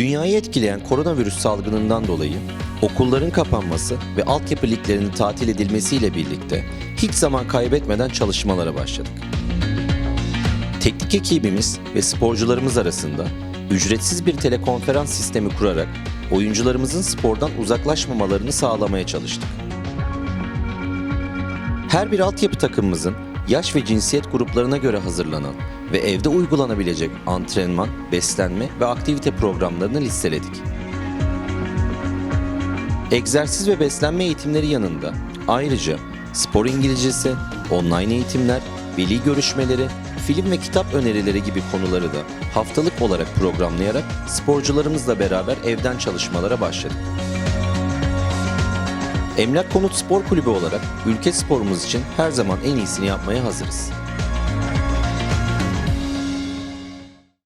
Dünyayı etkileyen koronavirüs salgınından dolayı okulların kapanması ve altyapı liglerinin tatil edilmesiyle birlikte hiç zaman kaybetmeden çalışmalara başladık. Teknik ekibimiz ve sporcularımız arasında ücretsiz bir telekonferans sistemi kurarak oyuncularımızın spordan uzaklaşmamalarını sağlamaya çalıştık. Her bir altyapı takımımızın yaş ve cinsiyet gruplarına göre hazırlanan ve evde uygulanabilecek antrenman, beslenme ve aktivite programlarını listeledik. Egzersiz ve beslenme eğitimleri yanında ayrıca spor İngilizcesi, online eğitimler, veli görüşmeleri, film ve kitap önerileri gibi konuları da haftalık olarak programlayarak sporcularımızla beraber evden çalışmalara başladık. Emlak Konut Spor Kulübü olarak ülke sporumuz için her zaman en iyisini yapmaya hazırız.